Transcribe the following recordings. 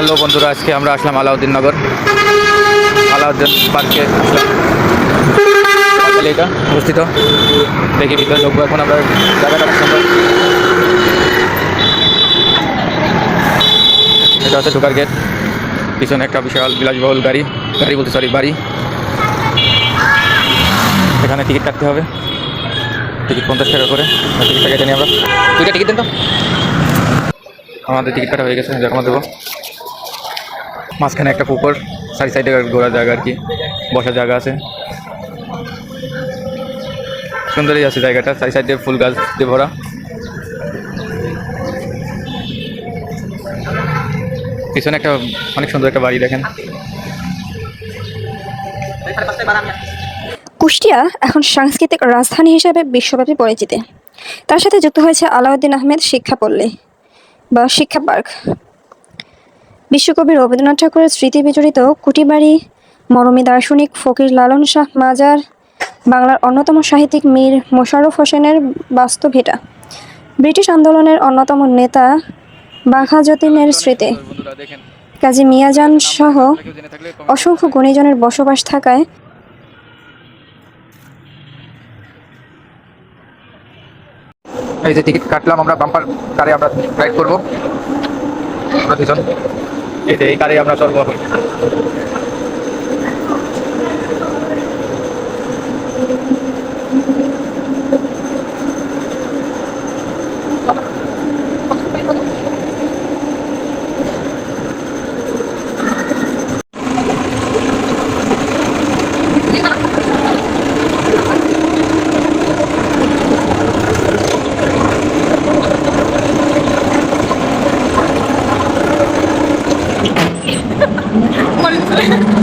Hello বন্ধুরা আজকে আমরা আসলাম আলাউদ্দিন নগর। আলাউদ্দিন পার্কে আসলাম। এটা? অবস্থিত। দেখি ভিতরে ঢুকবো এখন আমরা। জায়গাটা এটা হচ্ছে ঢোকার গেট পিছনে একটা বিশাল বিলাসবহুল গাড়ি। গাড়ি বলতে সরি বাড়ি। এখানে টিকিট কাটতে হবে। টিকিট পঞ্চাশ টাকা করে। টিকিটটা কেটে নিই আমরা। দুইটা টিকিট দেন তো। আমাদের টিকিট কাটা হয়ে গেছে জমা দেবো। মাঝখানে একটা পুকুর সাইড সাইডে ঘোরার জায়গা আর কি, বসার জায়গা আছে। সুন্দরই আছে জায়গাটা সাইড সাইডে ফুল গাছ দিয়ে ভরা। পিছনে একটা অনেক সুন্দর একটা বাড়ি দেখেন। কুষ্টিয়া এখন সাংস্কৃতিক রাজধানী হিসেবে বিশ্বব্যাপী পরিচিত। তার সাথে যুক্ত হয়েছে আলাউদ্দিন আহমেদ শিক্ষাপল্লী বা শিক্ষা পার্ক। বিশ্বকবি রবীন্দ্রনাথ ঠাকুরের স্মৃতি বিজড়িত কুটিবাড়ি, মরমী দার্শনিক ফকির লালন শাহ মাজার, বাংলার অন্যতম সাহিত্যিক মীর মোশাররফ হোসেনের বাস্তভিটা ব্রিটিশ আন্দোলনের অন্যতম নেতা বাঘা যতীনের স্মৃতি। কাজী মিয়াজান সহ অসংখ্য গুণীজনের বসবাস থাকায় এই যে টিকিট কাটলাম, আমরা বাম্পার কারে আমরা রাইড করব। আমরা দুজন। এই কারে আমরা সর্ব কারে আমরা চলবো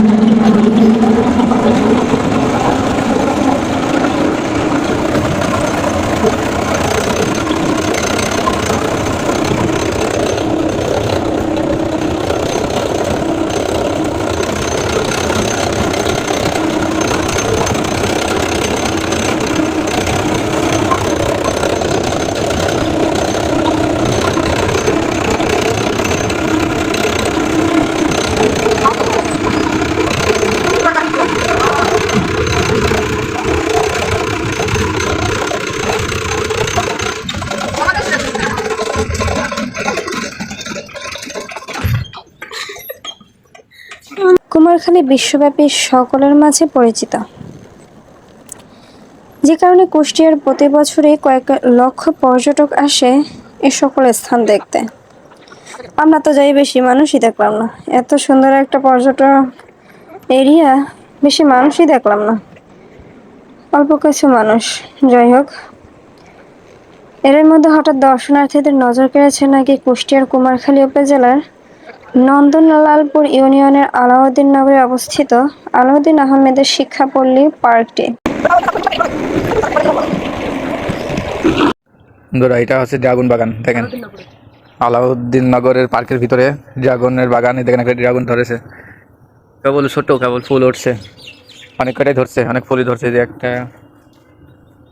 এখন কুমারখালী বিশ্বব্যাপী সকলের মাঝে পরিচিত। যে কারণে কুষ্টিয়ার প্রতি বছরই কয়েক লক্ষ পর্যটক আসে এ সকল স্থান দেখতে। আমরা তো যাই বেশি মানুষই দেখলাম না। এত সুন্দর একটা পর্যটক এরিয়া বেশি মানুষই দেখলাম না। অল্প কিছু মানুষ। যাই হোক এর মধ্যে হঠাৎ দর্শনার্থীদের নজর কেড়েছে নাকি কুষ্টিয়ার কুমারখালী উপজেলার নন্দনলালপুর ইউনিয়নের আলাউদ্দিন নগরে অবস্থিত আলাউদ্দিন আহমেদের শিক্ষাপল্লী পার্কটি। বন্ধুরা এটা হচ্ছে ড্রাগন বাগান দেখেন। আলাউদ্দিন নগরের পার্কের ভিতরে ড্রাগনের বাগানে দেখেন একটা ড্রাগন ধরেছে। কেবল ছোট কেবল ফুল উঠছে। অনেক কটাই ধরছে অনেক ফুলই ধরছে এই যে একটা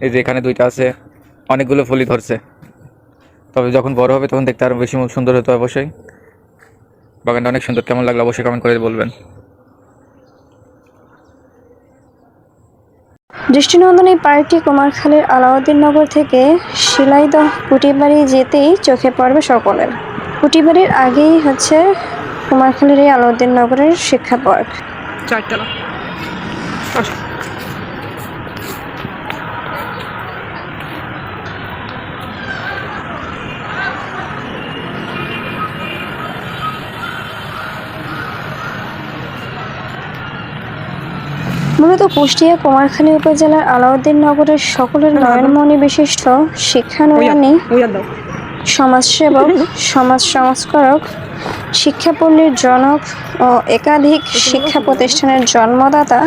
এই যে এখানে দুইটা আছে অনেকগুলো ফুলই ধরছে। তবে যখন বড় হবে তখন দেখতে আরও বেশি সুন্দর হতো অবশ্যই। বাগানটা অনেক সুন্দর। কেমন লাগল অবশ্যই কমেন্ট করে বলবেন। দৃষ্টিনন্দন এই পার্কটি কুমারখালীর আলাউদ্দিন নগর থেকে শিলাইদহ কুটিবাড়ি যেতেই চোখে পড়বে সকলের। কুটিবাড়ির আগেই হচ্ছে কুমারখালীর এই আলাউদ্দিন নগরের শিক্ষা পার্ক। চারটা মূলত কুষ্টিয়া কুমারখালী উপজেলার আলাউদ্দিন নগরের সকলের নয়নমণি বিশিষ্ট শিক্ষানুরানী সমাজসেবক সমাজ সংস্কারক শিক্ষাপল্লীর জনক ও একাধিক শিক্ষা প্রতিষ্ঠানের জন্মদাতা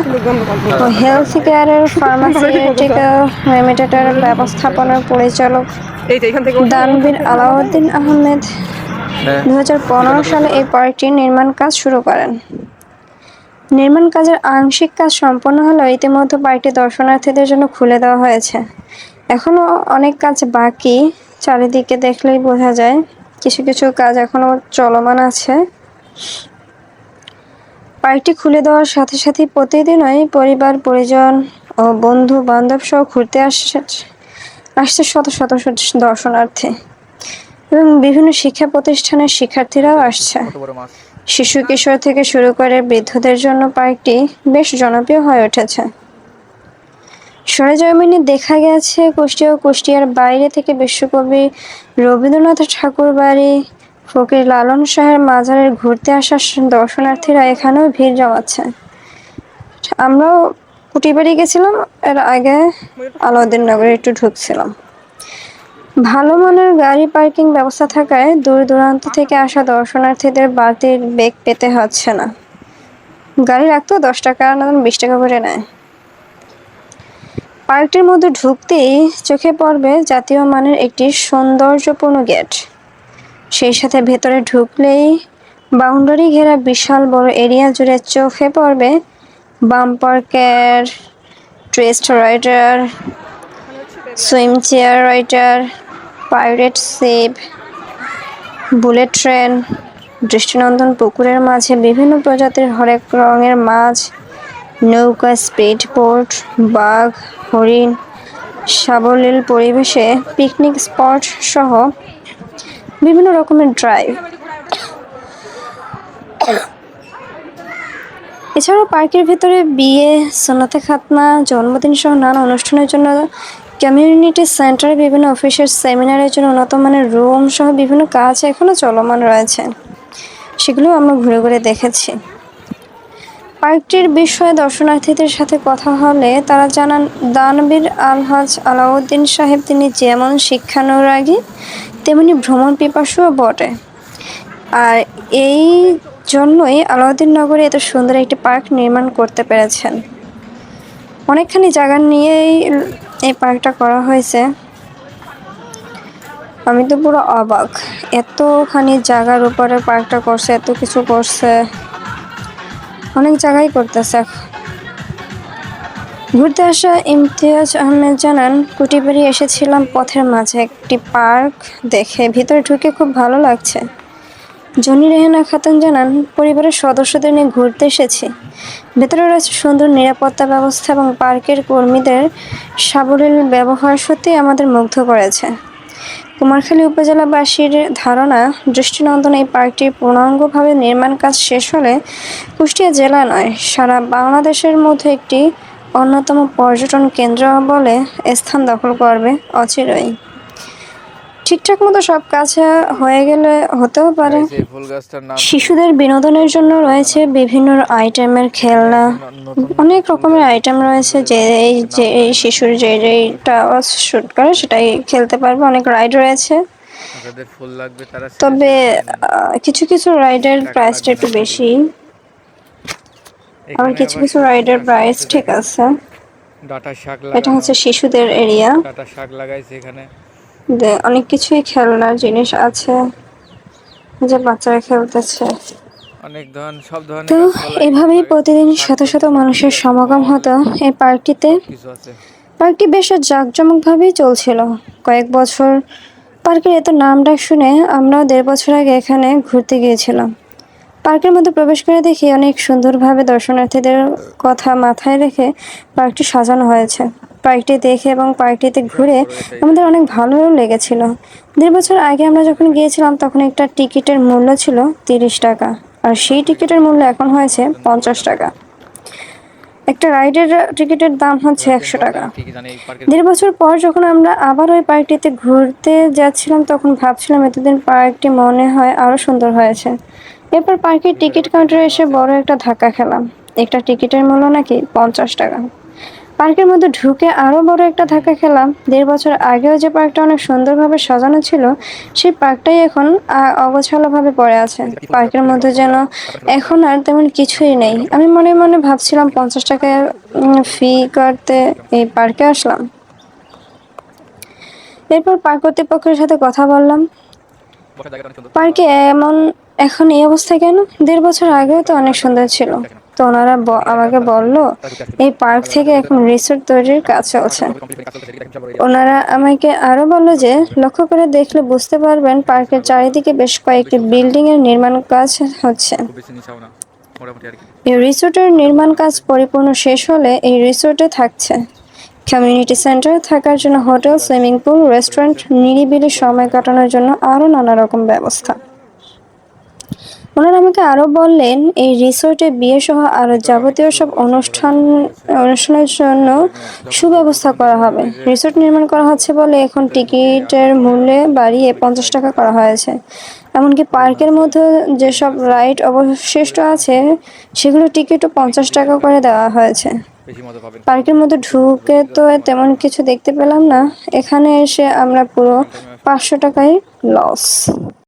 ও হেলথ কেয়ারের ফার্মাসিউটিক্যাল লিমিটেডের ব্যবস্থাপনার পরিচালক দানবীর আলাউদ্দিন আহমেদ। দু হাজার পনেরো সালে এই পার্কটির নির্মাণ কাজ শুরু করেন। নির্মাণ কাজের আংশিক কাজ সম্পন্ন হলেও ইতিমধ্যে পার্কটি দর্শনার্থীদের জন্য খুলে দেওয়া হয়েছে। এখনও অনেক কাজ বাকি। চারিদিকে দেখলেই বোঝা যায় কিছু কিছু কাজ এখনও চলমান আছে। পার্কটি খুলে দেওয়ার সাথে সাথে প্রতিদিনই পরিবার, পরিজন ও বন্ধু বান্ধব সহ ঘুরতে আসছে আসছে শত শত দর্শনার্থী। এবং বিভিন্ন শিক্ষা প্রতিষ্ঠানের শিক্ষার্থীরাও আসছে। শিশু কিশোর থেকে শুরু করে বৃদ্ধদের জন্য পার্কটি বেশ জনপ্রিয় হয়ে উঠেছে। সরেজমিনে দেখা গেছে কুষ্টিয়া ও কুষ্টিয়ার বাইরে থেকে বিশ্বকবি রবীন্দ্রনাথ ঠাকুর বাড়ি, ফকির লালন শাহের মাজারের ঘুরতে আসা দর্শনার্থীরা এখানেও ভিড় জমাচ্ছে। আমরাও কুটিবাড়ি গেছিলাম, এর আগে আলাউদ্দিন নগরে একটু ঢুকছিলাম। ভালো মানের গাড়ি পার্কিং ব্যবস্থা থাকায় দূর দূরান্ত থেকে আসা দর্শনার্থীদের বাড়তির বেগ পেতে হচ্ছে না। গাড়ি রাখতেও দশ টাকা না বিশ টাকা করে নেয়। পার্কটির মধ্যে ঢুকতেই চোখে পড়বে জাতীয় মানের একটি সৌন্দর্যপূর্ণ গেট। সেই সাথে ভেতরে ঢুকলেই বাউন্ডারি ঘেরা বিশাল বড় এরিয়া জুড়ে চোখে পড়বে bumper car ট্রেস্ট rider, swing chair rider pirate save bullet train, দৃষ্টিনন্দন পুকুরের মাঝে বিভিন্ন প্রজাতির হরেক রঙের মাছ, নৌকা স্পিড বোট বাঘ, হরিণ, সাবলীল পরিবেশে পিকনিক স্পট সহ বিভিন্ন রকমের ড্রাইভ এছাড়াও পার্কের ভিতরে বিয়ে, সোনাতে খাতনা, জন্মদিন সহ নানা অনুষ্ঠানের জন্য কমিউনিটি সেন্টারে বিভিন্ন অফিসের সেমিনারের জন্য উন্নত মানের রুম সহ বিভিন্ন কাজ এখনও চলমান রয়েছে। সেগুলো আমরা ঘুরে ঘুরে দেখেছি। পার্কটির বিষয়ে দর্শনার্থীদের সাথে কথা হলে তারা জানান, দানবীর আলহাজ আলাউদ্দিন সাহেব তিনি যেমন শিক্ষানুরাগী, তেমনি ভ্রমণ পিপাসুও বটে। আর এই জন্যই আলাউদ্দিন নগরে এত সুন্দর একটি পার্ক নির্মাণ করতে পেরেছেন। অনেকখানি জায়গা নিয়েই এই পার্কটা করা হয়েছে। আমি তো পুরো অবাক। এতখানি জায়গার উপরে পার্কটা করছে, এত কিছু করছে। অনেক জায়গায় করতেছে। ঘুরতে আসা ইমতিয়াজ আহমেদ জানান, কুটিবাড়ি এসেছিলাম পথের মাঝে একটি পার্ক দেখে, ভিতরে ঢুকে খুব ভালো লাগছে। জনি রেহানা খাতুন জানান, পরিবারের সদস্যদের নিয়ে ঘুরতে এসেছি। ভেতরে রয়েছে সুন্দর নিরাপত্তা ব্যবস্থা এবং পার্কের কর্মীদের সাবলীল ব্যবহার সত্যি আমাদের মুগ্ধ করেছে। কুমারখালী উপজেলাবাসীর ধারণা, দৃষ্টিনন্দন এই পার্কটির পূর্ণাঙ্গভাবে নির্মাণ কাজ শেষ হলে কুষ্টিয়া জেলা নয়, সারা বাংলাদেশের মধ্যে একটি অন্যতম পর্যটন কেন্দ্র বলে স্থান দখল করবে অচিরই। ঠিকঠাক মতো সব কাজ হয়ে গেলে হতেও পারে। শিশুদের বিনোদনের জন্য রয়েছে বিভিন্ন আইটেমের খেলনা অনেক রকমের আইটেম রয়েছে যে এই যে এই শিশুর যে যেটা শ্যুট করে সেটাই খেলতে পারবে অনেক রাইড রয়েছে। তবে কিছু কিছু রাইডের প্রাইসটা একটু বেশি। আবার কিছু কিছু রাইডের প্রাইস ঠিক আছে। ডাটা শাক এটা হচ্ছে শিশুদের এরিয়া ডাটা শাক লাগাইছে এখানে। অনেক কিছুই খেলনার জিনিস আছে যে বাচ্চারা খেলতেছে। অনেক ধরন সব ধরনের তো এভাবেই প্রতিদিন শত শত মানুষের সমাগম হতো এই পার্কটিতে। পার্কটি বেশ জাঁকজমকভাবেই চলছিল। কয়েক বছর পার্কের এত নাম ডাক শুনে আমরাও দেড় বছর আগে এখানে ঘুরতে গিয়েছিলাম। পার্কের মধ্যে প্রবেশ করে দেখি অনেক সুন্দরভাবে দর্শনার্থীদের কথা মাথায় রেখে পার্কটি সাজানো হয়েছে। পার্কটি দেখে এবং পার্কটিতে ঘুরে আমাদের অনেক ভালোও লেগেছিল। দেড় বছর আগে আমরা যখন গিয়েছিলাম, তখন একটা টিকিটের মূল্য ছিল তিরিশ টাকা। আর সেই টিকিটের মূল্য এখন হয়েছে পঞ্চাশ টাকা। একটা রাইডের টিকিটের দাম হচ্ছে একশো টাকা। দেড় বছর পর যখন আমরা আবার ওই পার্কটিতে ঘুরতে যাচ্ছিলাম, তখন ভাবছিলাম এতদিন পার্কটি মনে হয় আরও সুন্দর হয়েছে। এরপর পার্কের টিকিট কাউন্টারে এসে বড় একটা ধাক্কা খেলাম। একটা টিকিটের মূল্য নাকি পঞ্চাশ টাকা। পার্কের মধ্যে ঢুকে আরও বড় একটা ধাক্কা খেলাম। দেড় বছর আগেও যে পার্কটা অনেক সুন্দরভাবে সাজানো ছিল, সেই পার্কটাই এখন অগোছালোভাবে পড়ে আছে। পার্কের মধ্যে যেন এখন আর তেমন কিছুই নেই। আমি মনে মনে ভাবছিলাম পঞ্চাশ টাকা ফি করতে এই পার্কে আসলাম। এরপর পার্ক কর্তৃপক্ষের সাথে কথা বললাম। পার্কে এমন, এখন এই অবস্থা কেন? দেড় বছর আগেও তো অনেক সুন্দর ছিল। তো ওনারা আমাকে বলল, এই পার্ক থেকে এখন রিসোর্ট তৈরির কাজ চলছে। ওনারা আমাকে আরও বলল যে, লক্ষ্য করে দেখলে বুঝতে পারবেন পার্কের চারিদিকে বেশ কয়েকটি বিল্ডিং এর নির্মাণ কাজ হচ্ছে। এই রিসোর্টের নির্মাণ কাজ পরিপূর্ণ শেষ হলে এই রিসোর্টে থাকছে। কমিউনিটি সেন্টার থাকার জন্য হোটেল সুইমিং পুল রেস্টুরেন্ট নিরিবিলি সময় কাটানোর জন্য আরও নানা রকম ব্যবস্থা। ওনারা আমাকে আরও বললেন, এই রিসোর্টে বিয়ে সহ আরও যাবতীয় সব অনুষ্ঠান, অনুষ্ঠানের জন্য সুব্যবস্থা করা হবে। রিসোর্ট নির্মাণ করা হচ্ছে বলে এখন টিকিটের মূল্যে বাড়িয়ে পঞ্চাশ টাকা করা হয়েছে। এমনকি পার্কের মধ্যে যেসব রাইড অবশিষ্ট আছে, সেগুলো টিকিটও পঞ্চাশ টাকা করে দেওয়া হয়েছে। পার্কের মধ্যে ঢুকে তো তেমন কিছু দেখতে পেলাম না। এখানে এসে আমরা পুরো পাঁচশো টাকায় লস